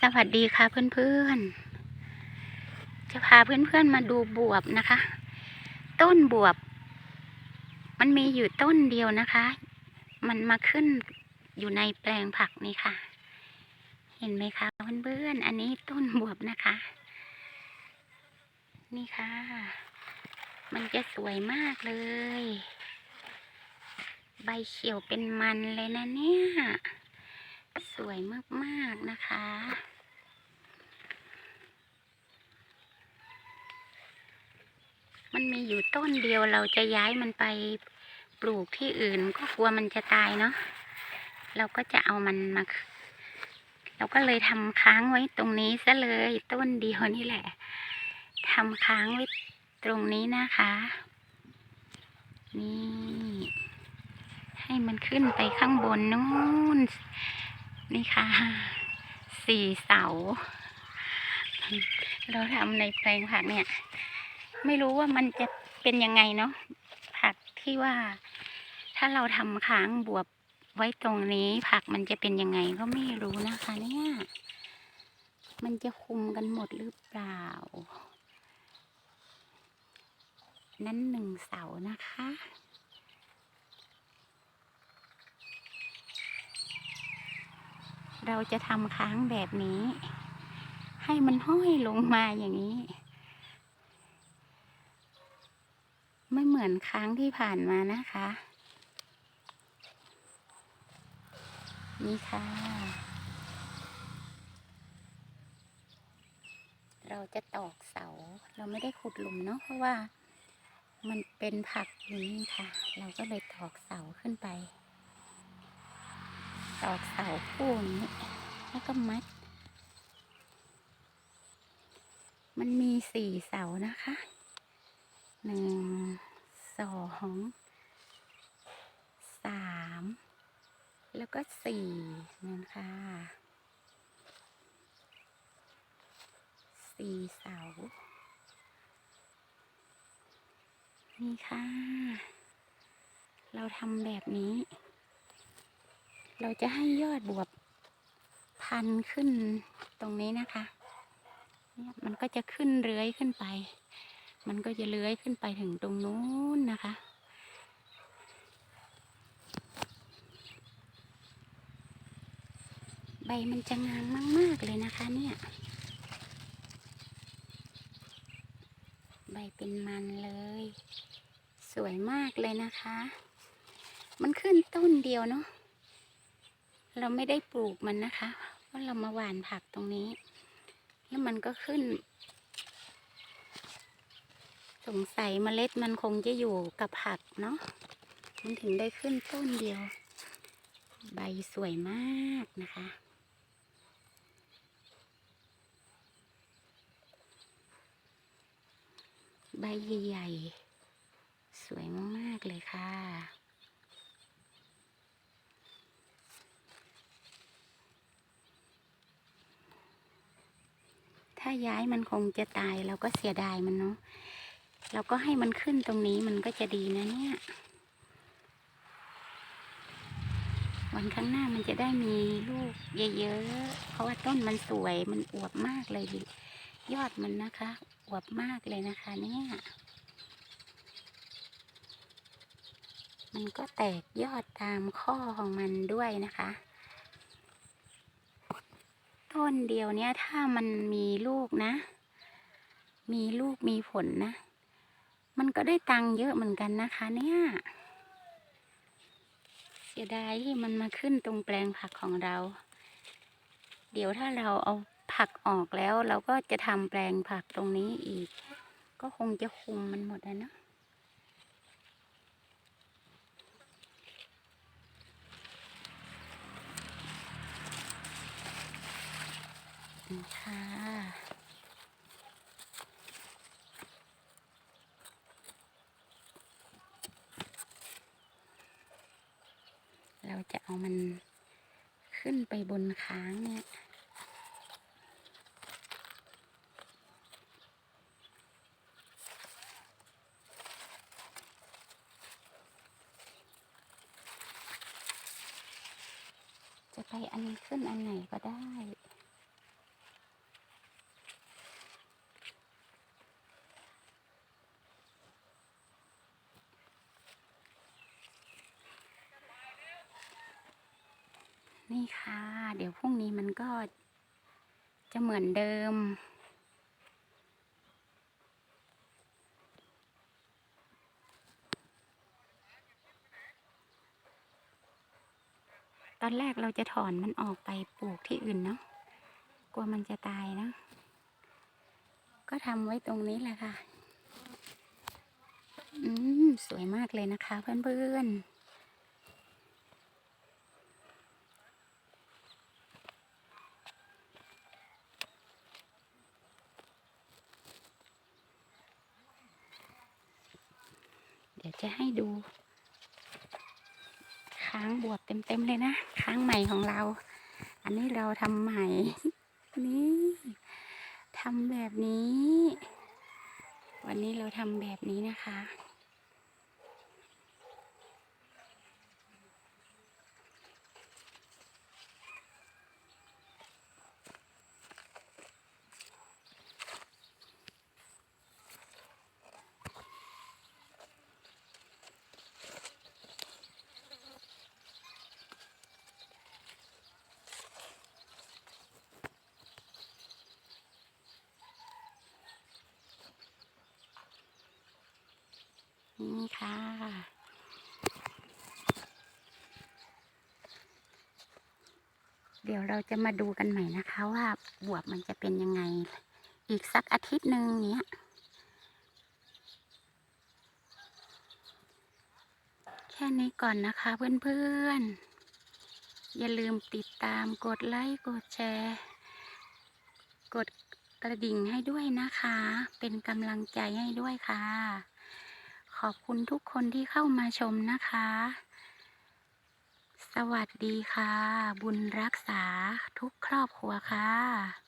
สวัสดีค่ะเพื่อนๆ จะพาเพื่อนๆมาดูบวบนะคะ ต้นบวบ มันมีอยู่ต้นเดียวนะคะ มันมาขึ้นอยู่ในแปลงผักนี่ค่ะ เห็นไหมคะเพื่อนๆ อันนี้ต้นบวบนะคะ นี่ค่ะ มันจะสวยมากเลย ใบเขียวเป็นมันเลยนะเนี่ย สวยมากๆนะคะ มันมีอยู่ต้นเดียวเราจะย้ายมันไปปลูกที่อื่นก็กลัวมันจะตายเนาะ เราก็จะเอามันมา เราก็เลยทำค้างไว้ตรงนี้ซะเลยต้นเดียวนี่แหละทำค้างไว้ตรงนี้นะคะ นี่ ให้มันขึ้นไปข้างบนนู้น นี่ค่ะสี่เสา เราทำในแปลงผักเนี่ย ไม่รู้ว่ามันจะเป็นยังไงเนาะผักที่ว่า ถ้าเราทำค้างบวบไว้ตรงนี้ ผักมันจะเป็นยังไงก็ไม่รู้นะคะ เนี่ย มันจะคุมกันหมดหรือเปล่า นั้นหนึ่งเสานะคะ เราจะทำค้างแบบนี้ ให้มันห้อยลงมาอย่างนี้ ไม่เหมือนค้างที่ผ่านมานะคะ นี่ค่ะ เราจะตอกเสา เราไม่ได้ขุดหลุมเนาะเพราะว่ามันเป็นผักอยู่นี่ค่ะ เราก็เลยตอกเสาขึ้นไป ตอกเสาคู่นี้ แล้วก็มัด มันมีสี่เสานะคะหนึ่งสองสามแล้วก็สี่นั่นค่ะสี่เสา นี่ค่ะ เราทำแบบนี้ เราจะให้ยอดบวบพันขึ้นตรงนี้นะคะเนี่ยมันก็จะขึ้นเลื้อยขึ้นไป มันก็จะเลื้อยขึ้นไปถึงตรงนู้นนะคะ ใบมันจะงามมาก ๆ เลยนะคะเนี่ย ใบเป็นมันเลย สวยมากเลยนะคะ มันขึ้นต้นเดียวเนาะ เราไม่ได้ปลูกมันนะคะเพราะเรามาหว่านผักตรงนี้ แล้วมันก็ขึ้น สงสัยเมล็ดมันคงจะอยู่กับผักเนาะมันถึงได้ขึ้นต้นเดียว ใบสวยมากนะคะใบใหญ่ๆ สวยมาก ๆ เลยค่ะ ถ้าย้ายมันคงจะตายเราก็เสียดายมันเนาะเราก็ให้มันขึ้นตรงนี้มันก็จะดีนะเนี่ย วันข้างหน้ามันจะได้มีลูกเยอะๆ เพราะว่าต้นมันสวยมันอวบมากเลยดิยอดมันนะคะ อวบมากเลยนะคะ เนี่ย มันก็แตกยอดตามข้อของมันด้วยนะคะ ต้นเดียวเนี้ยถ้ามันมีลูกนะ มีลูกมีผลนะ มันก็ได้ตังค์เยอะเหมือนกันนะคะ เนี่ย เสียดายที่มันมาขึ้นตรงแปลงผักของเรา เดี๋ยวถ้าเราเอาผักออกแล้วเราก็จะทำแปลงผักตรงนี้อีก ก็คงจะคุมมันหมดแล้วเนอะีค่ะ เราจะเอามันขึ้นไปบนค้างเนี่ยจะไปอันนี้ขึ้นอันไหนก็ได้ นี่ค่ะ เดี๋ยวพรุ่งนี้มันก็จะเหมือนเดิม ตอนแรกเราจะถอนมันออกไปปลูกที่อื่นเนาะ กลัวมันจะตายเนะ ก็ทำไว้ตรงนี้แหละค่ะ อืม สวยมากเลยนะคะเพื่อนๆ เดี๋ยว จะให้ดู ค้างบวบเต็มๆเลยนะ ค้างใหม่ของเรา อันนี้เราทำใหม่ นี่ทำแบบนี้ วันนี้เราทำแบบนี้นะคะ นี่ค่ะเดี๋ยวเราจะมาดูกันใหม่นะคะว่าบวบมันจะเป็นยังไง อีกสักอาทิตย์หนึ่งเนี้ย แค่นี้ก่อนนะคะเพื่อนๆ อย่าลืมติดตามกดไลค์กดแชร์ กดกระดิ่งให้ด้วยนะคะ เป็นกำลังใจให้ด้วยค่ะ อบคุณทุกคนที่เข้ามาชมนะคะ สวัสดีค่ะ บุญรักษาทุกครอบครัวค่ะ